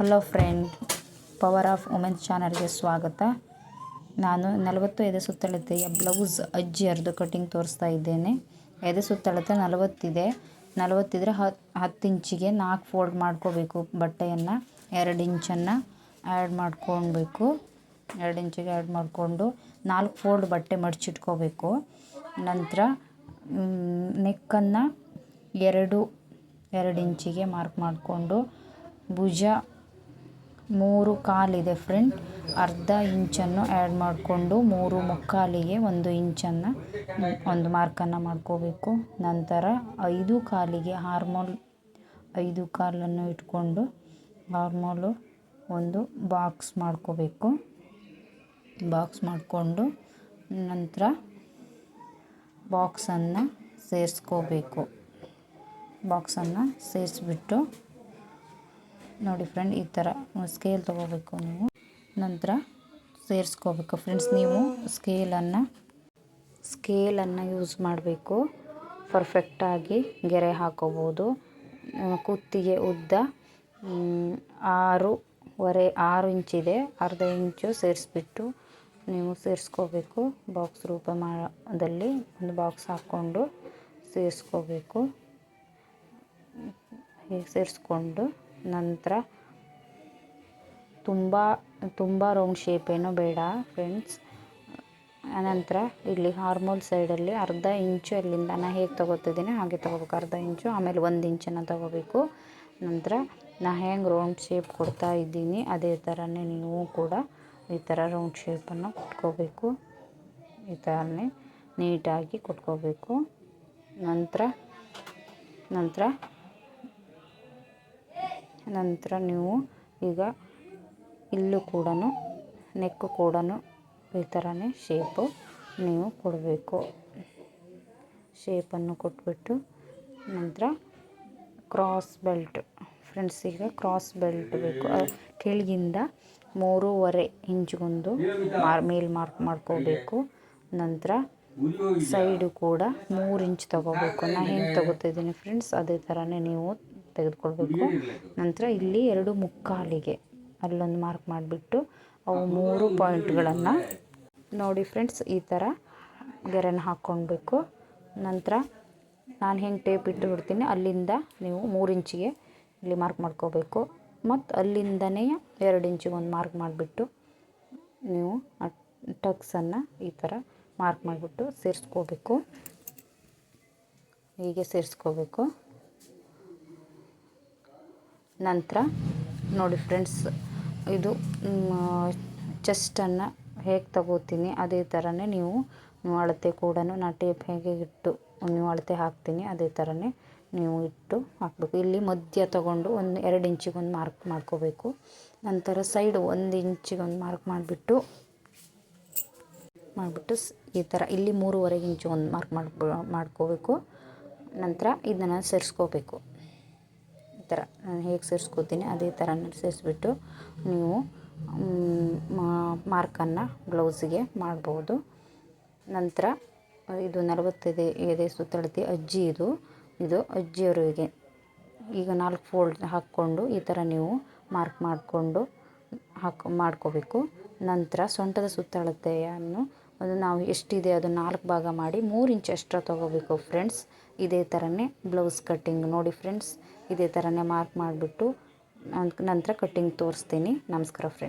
Hello friend power of women's ಚಾನಲ್ಗೆ ಸ್ವಾಗತ. ನಾನು ನಲವತ್ತು ಎದೆ ಸುತ್ತಳತೆಯ ಬ್ಲೌಸ್ ಅರ್ಧ ಕಟಿಂಗ್ ತೋರಿಸ್ತಾ ಇದ್ದೇನೆ. ಎದೆ ಸುತ್ತಳತೆ ನಲವತ್ತಿದೆ. ನಲವತ್ತಿದ್ರೆ ಹತ್ತು ಹತ್ತು ಇಂಚಿಗೆ ನಾಲ್ಕು ಫೋಲ್ಡ್ ಮಾಡ್ಕೋಬೇಕು ಬಟ್ಟೆಯನ್ನು. ಎರಡು ಇಂಚನ್ನು ಆ್ಯಡ್ ಮಾಡ್ಕೊಳ್ಬೇಕು. ಎರಡು ಇಂಚಿಗೆ ಆ್ಯಡ್ ಮಾಡಿಕೊಂಡು ನಾಲ್ಕು ಫೋಲ್ಡ್ ಬಟ್ಟೆ ಮಡಚಿಟ್ಕೋಬೇಕು. ನಂತರ ನೆಕ್ಕನ್ನು ಎರಡು ಎರಡು ಇಂಚಿಗೆ ಮಾರ್ಕ್ ಮಾಡಿಕೊಂಡು ಭುಜ ಮೂರು ಕಾಲಿದೆ ಫ್ರೆಂಡ್. ಅರ್ಧ ಇಂಚನ್ನು ಆ್ಯಡ್ ಮಾಡಿಕೊಂಡು ಮೂರು ಮುಕ್ಕಾಲಿಗೆ ಒಂದು ಇಂಚನ್ನು, ಒಂದು ಮಾರ್ಕನ್ನು ಮಾಡ್ಕೋಬೇಕು. ನಂತರ ಐದು ಕಾಲಿಗೆ ಹಾರ್ಮೋಲ್ ಐದು ಕಾಲನ್ನು ಇಟ್ಕೊಂಡು ಹಾರ್ಮೋಲು ಒಂದು ಬಾಕ್ಸ್ ಮಾಡ್ಕೋಬೇಕು. ಬಾಕ್ಸ್ ಮಾಡಿಕೊಂಡು ನಂತರ ಬಾಕ್ಸನ್ನು ಸೇರಿಸ್ಕೋಬೇಕು. ಬಾಕ್ಸನ್ನು ಸೇರಿಸ್ಬಿಟ್ಟು ನೋಡಿ ಫ್ರೆಂಡ್ ಈ ಥರ ಸ್ಕೇಲ್ ತೊಗೋಬೇಕು ನೀವು. ನಂತರ ಸೇರಿಸ್ಕೋಬೇಕು ಫ್ರೆಂಡ್ಸ್ ನೀವು ಸ್ಕೇಲನ್ನು ಸ್ಕೇಲನ್ನು ಯೂಸ್ ಮಾಡಬೇಕು. ಪರ್ಫೆಕ್ಟಾಗಿ ಗೆರೆ ಹಾಕೋಬೋದು. ಕುತ್ತಿಗೆ ಉದ್ದ ಆರೂವರೆ ಆರು ಇಂಚಿದೆ ಅರ್ಧ ಇಂಚು ಸೇರಿಸ್ಬಿಟ್ಟು ನೀವು ಸೇರಿಸ್ಕೋಬೇಕು. ಬಾಕ್ಸ್ ರೂಪ ಮಾಡದಲ್ಲಿ ಒಂದು ಬಾಕ್ಸ್ ಹಾಕ್ಕೊಂಡು ಸೇರಿಸ್ಕೋಬೇಕು. ಹೀಗೆ ಸೇರಿಸ್ಕೊಂಡು ನಂತರ ತುಂಬ ತುಂಬ ರೌಂಡ್ ಶೇಪ್ ಏನೂ ಬೇಡ ಫ್ರೆಂಡ್ಸ್ ಆನಂತರ ಇಲ್ಲಿ ಹಾರ್ಮೋಲ್ ಸೈಡಲ್ಲಿ ಅರ್ಧ ಇಂಚು ಅಲ್ಲಿಂದ ನಾನು ಹೇಗೆ ತೊಗೋತಿದ್ದೀನಿ, ಹಾಗೆ ತೊಗೋಬೇಕು. ಅರ್ಧ ಇಂಚು, ಆಮೇಲೆ ಒಂದು ಇಂಚನ್ನು ತೊಗೋಬೇಕು. ನಂತರ ನಾ ಹೆಂಗೆ ರೌಂಡ್ ಶೇಪ್ ಕೊಡ್ತಾ ಇದ್ದೀನಿ, ಅದೇ ಥರನೇ ನೀವು ಕೂಡ ಈ ಥರ ರೌಂಡ್ ಶೇಪನ್ನು ಕೊಟ್ಕೋಬೇಕು. ಈ ಥರನೇ ನೀಟಾಗಿ ಕೊಟ್ಕೋಬೇಕು. ನಂತರ ನಂತರ ನಂತರ ನೀವು ಈಗ ಇಲ್ಲೂ ಕೂಡ ನೆಕ್ಕು ಕೂಡ ಈ ಥರನೇ ಶೇಪು ನೀವು ಕೊಡಬೇಕು. ಶೇಪನ್ನು ಕೊಟ್ಬಿಟ್ಟು ನಂತರ ಕ್ರಾಸ್ ಬೆಲ್ಟ್ ಫ್ರೆಂಡ್ಸ್ ಈಗ ಕ್ರಾಸ್ ಬೆಲ್ಟ್ ಬೇಕು. ಕೆಳಗಿಂದ ಮೂರುವರೆ ಇಂಚ್ಗೊಂದು ಮಾರ್, ಮೇಲ್ ಮಾರ್ಕ್ ಮಾಡ್ಕೋಬೇಕು. ನಂತರ ಸೈಡು ಕೂಡ ಮೂರು ಇಂಚ್ ತೊಗೋಬೇಕು. ನಾನು ಹೆಂಗೆ ತೊಗೋತಿದ್ದೀನಿ ಫ್ರೆಂಡ್ಸ್ ಅದೇ ಥರನೇ ನೀವು ತೆಗೆದುಕೊಳ್ಬೇಕು. ನಂತರ ಇಲ್ಲಿ ಎರಡು ಮುಕ್ಕಾಲಿಗೆ ಅಲ್ಲೊಂದು ಮಾರ್ಕ್ ಮಾಡಿಬಿಟ್ಟು ಅವು ಮೂರು ಪಾಯಿಂಟ್ಗಳನ್ನು ನೋಡಿ ಫ್ರೆಂಡ್ಸ್ ಈ ಥರ ಗೆರೆನ ಹಾಕ್ಕೊಳ್ಬೇಕು. ನಂತರ ನಾನು ಹೆಂಗೆ ಟೇಪ್ ಇಟ್ಟು ಬಿಡ್ತೀನಿ ಅಲ್ಲಿಂದ ನೀವು ಮೂರು ಇಂಚಿಗೆ ಇಲ್ಲಿ ಮಾರ್ಕ್ ಮಾಡ್ಕೋಬೇಕು ಮತ್ತು ಅಲ್ಲಿಂದನೇ ಎರಡು ಇಂಚಿಗೆ ಒಂದು ಮಾರ್ಕ್ ಮಾಡಿಬಿಟ್ಟು ನೀವು ಟಕ್ಸನ್ನು ಈ ಥರ ಮಾರ್ಕ್ ಮಾಡಿಬಿಟ್ಟು ಸೇರಿಸ್ಕೋಬೇಕು ಹೀಗೆ ಸೇರಿಸ್ಕೋಬೇಕು ನಂತರ ನೋಡಿ ಫ್ರೆಂಡ್ಸ್, ಇದು ಚೆಸ್ಟನ್ನು ಹೇಗೆ ತಗೋತೀನಿ, ಅದೇ ಥರನೇ ನೀವು ನೀವು ಅಳತೆ ಕೂಡ ನಾ ಟೇಪ್ ಹೇಗೆ ಇಟ್ಟು ನೀವು ಅಳತೆ ಹಾಕ್ತೀನಿ, ಅದೇ ಥರನೇ ನೀವು ಇಟ್ಟು ಹಾಕಬೇಕು. ಇಲ್ಲಿ ಮಧ್ಯ ತಗೊಂಡು ಒಂದು ಎರಡು ಇಂಚಿಗೊಂದು ಮಾರ್ಕ್ ಮಾಡ್ಕೋಬೇಕು. ನಂತರ ಸೈಡ್ ಒಂದು ಇಂಚಿಗೊಂದು ಮಾರ್ಕ್ ಮಾಡಿಬಿಟ್ಟು ಮಾಡಿಬಿಟ್ಟು ಈ ಥರ ಇಲ್ಲಿ ಮೂರುವರೆಗೆ ಇಂಚು ಒಂದು ಮಾರ್ಕ್ ಮಾಡಿ ಮಾಡ್ಕೋಬೇಕು. ನಂತರ ಇದನ್ನು ಸೇರಿಸ್ಕೋಬೇಕು. ಥರ ನಾನು ಹೇಗೆ ಸೇರಿಸ್ಕೋತೀನಿ ಅದೇ ಥರ ಸೇರಿಸ್ಬಿಟ್ಟು ನೀವು ಮಾರ್ಕನ್ನು ಬ್ಲೌಸಿಗೆ ಮಾಡ್ಬೋದು. ನಂತರ ಇದು ನಲವತ್ತೈದು ಎದೆ ಸುತ್ತಳತಿ ಅಜ್ಜಿ ಇದು. ಇದು ಅಜ್ಜಿಯವರಿಗೆ ಈಗ ನಾಲ್ಕು ಫೋಲ್ಡ್ ಹಾಕ್ಕೊಂಡು ಈ ಥರ ನೀವು ಮಾರ್ಕ್ ಮಾಡಿಕೊಂಡು ಹಾಕ್, ಮಾಡ್ಕೋಬೇಕು. ನಂತರ ಸೊಂಟದ ಸುತ್ತಳತೆಯನ್ನು ಅದು ನಾವು ಎಷ್ಟಿದೆ ಅದು ನಾಲ್ಕು ಭಾಗ ಮಾಡಿ ಮೂರು ಇಂಚ್ ಎಕ್ಸ್ಟ್ರಾ ತೊಗೋಬೇಕು ಫ್ರೆಂಡ್ಸ್ ಇದೇ ಥರನೇ ಬ್ಲೌಸ್ ಕಟ್ಟಿಂಗ್ ನೋಡಿ ಫ್ರೆಂಡ್ಸ್ ಇದೇ ಥರನೇ ಮಾರ್ಕ್ ಮಾಡಿಬಿಟ್ಟು ನಂತರ ಕಟ್ಟಿಂಗ್ ತೋರಿಸ್ತೀನಿ. ನಮಸ್ಕಾರ ಫ್ರೆಂಡ್